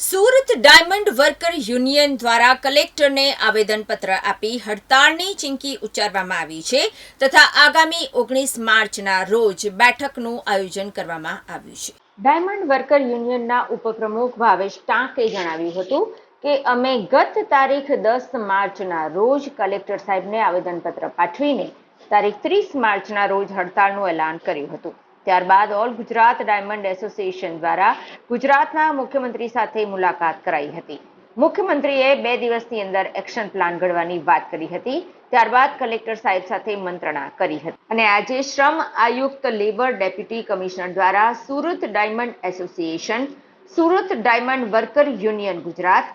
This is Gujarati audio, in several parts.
સુરત ડાયમંડ વર્કર યુનિયન દ્વારા કલેક્ટરને આવેદનપત્ર આપી હડતાળની ચીમકી ઉચ્ચારવામાં આવી છે તથા આગામી ઓગણીસ માર્ચના રોજ બેઠકનું આયોજન કરવામાં આવ્યું છે. ડાયમંડ વર્કર યુનિયનના ઉપપ્રમુખ ભાવેશ ટાંકે જણાવ્યું હતું કે અમે ગત તારીખ દસ માર્ચના રોજ કલેક્ટર સાહેબને આવેદનપત્ર પાઠવીને તારીખ ત્રીસ માર્ચના રોજ હડતાળનું એલાન કર્યું હતું. ત્યારબાદ ઓલ ગુજરાત ડાયમંડ એસોસિએશન દ્વારા ગુજરાતના મુખ્યમંત્રી સાથે મુલાકાત કરાઈ હતી. મુખ્યમંત્રીએ બે દિવસની અંદર એક્શન પ્લાન ઘડવાની વાત કરી હતી. ત્યારબાદ કલેક્ટર સાહેબ સાથે મંત્રણા કરી હતી. અને આજે શ્રમ આયુક્ત લેબર ડેપ્યુટી કમિશનર દ્વારા Surat diamond association, Surat diamond worker union Gujarat,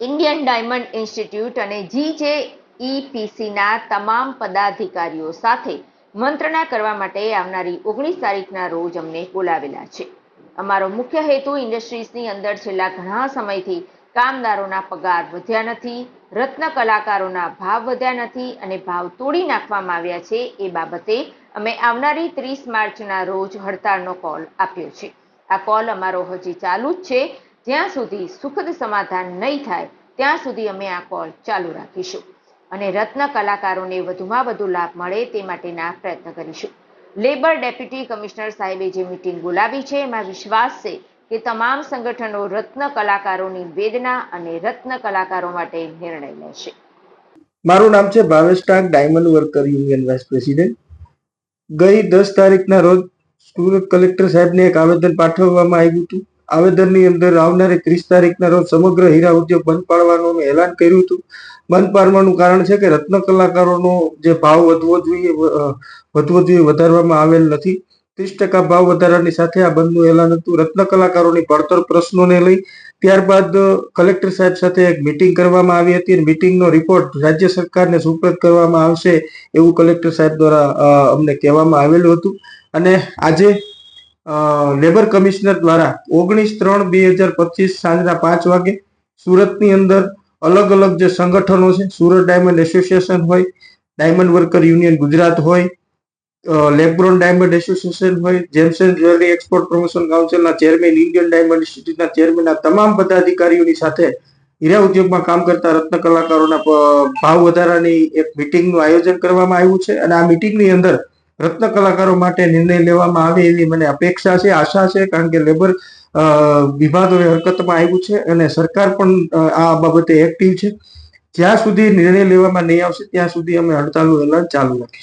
Indian diamond institute અને જીજેઈપીસીના તમામ પદાધિકારીઓ સાથે મંત્રણા કરવા માટે આવનારી ઓગણીસ તારીખના રોજ અમને બોલાવેલા છે. અમારો મુખ્ય હેતુ ઇન્ડસ્ટ્રીઝની અંદર છેલ્લા ઘણા સમયથી કામદારોના પગાર વધ્યા નથી, રત્ન કલાકારોના ભાવ વધ્યા નથી અને ભાવ તોડી નાખવામાં આવ્યા છે એ બાબતે અમે આવનારી ત્રીસ માર્ચના રોજ હડતાળનો કોલ આપ્યો છે. આ કોલ અમારો હજી ચાલુ જ છે. જ્યાં સુધી સુખદ સમાધાન નહીં થાય, ત્યાં સુધી અમે આ કોલ ચાલુ રાખીશું. અને રત્ન કલાકારોને વધુમાં વધુ લાભ મળે તે માટેના પ્રયત્ન કરીશું. લેબર ડેપ્યુટી કમિશનર સાહેબે જે મિટિંગ બોલાવી છે, એમાં વિશ્વાસ છે કે તમામ સંગઠનો રત્ન કલાકારોની વેદના અને રત્ન કલાકારો માટે નિર્ણય લેશે. મારું નામ છે Bhavesh Tank, diamond worker union vice president. ગઈ દસ તારીખના રોજ સુરત કલેક્ટર સાહેબને એક આવેદન પાઠવવામાં આવ્યું હતું. આવેદનની અંદર આવનારી ત્રીસ તારીખના રોજ સમગ્ર હીરા ઉદ્યોગ બંધ પાડવાનું એલાન કર્યું હતું. બંધ પાડવાનું કારણ છે કે રત્ન કલાકારોનો જે ભાવ વધવો જોઈએ વધવો જોઈએ, વધારવામાં આવેલ નથી. ત્રીસ ટકા ભાવ વધારાની સાથે આ બંધનું એલાન હતું. રત્ન કલાકારોની પડતર પ્રશ્નોને લઈ ત્યારબાદ કલેક્ટર સાહેબ સાથે એક મિટિંગ કરવામાં આવી હતી. અને મિટિંગનો રિપોર્ટ રાજ્ય સરકારને સુપ્રત કરવામાં આવશે એવું કલેક્ટર સાહેબ દ્વારા અમને કહેવામાં આવેલું હતું. અને આજે લેબર કમિશનર દ્વારા ઓગણીસ ત્રણ બે હજાર પચીસ સાંજના પાંચ વાગે સુરતની અંદર અલગ અલગ જે સંગઠનો છે, સુરત ડાયમંડ એસોસિએશન હોય, ડાયમંડ વર્કર યુનિયન ગુજરાત હોય લેબ્રોન ડાયમંડ એસોસિએશન હોય, gem and jewellery export promotion કાઉન્સિલના chairman, Indian diamond ઇન્સ્ટિટ્યૂટના ચેરમેન, આ તમામ પદાધિકારીઓની સાથે હીરા ઉદ્યોગમાં કામ કરતા રત્ન કલાકારોના ભાવ વધારાની એક મિટિંગનું આયોજન કરવામાં આવ્યું છે અને આ મિટિંગની અંદર રત્ન કલાકારો માટે નિર્ણય લેવામાં આવે એવી મને અપેક્ષા છે, આશા છે, કારણ કે લેબર વિભાગ હવે હરકતમાં આવ્યું છે અને સરકાર પણ આ બાબતે એક્ટિવ છે. જ્યાં સુધી નિર્ણય લેવામાં નહીં આવશે, ત્યાં સુધી અમે હડતાલનું એલાન ચાલુ રાખીશું.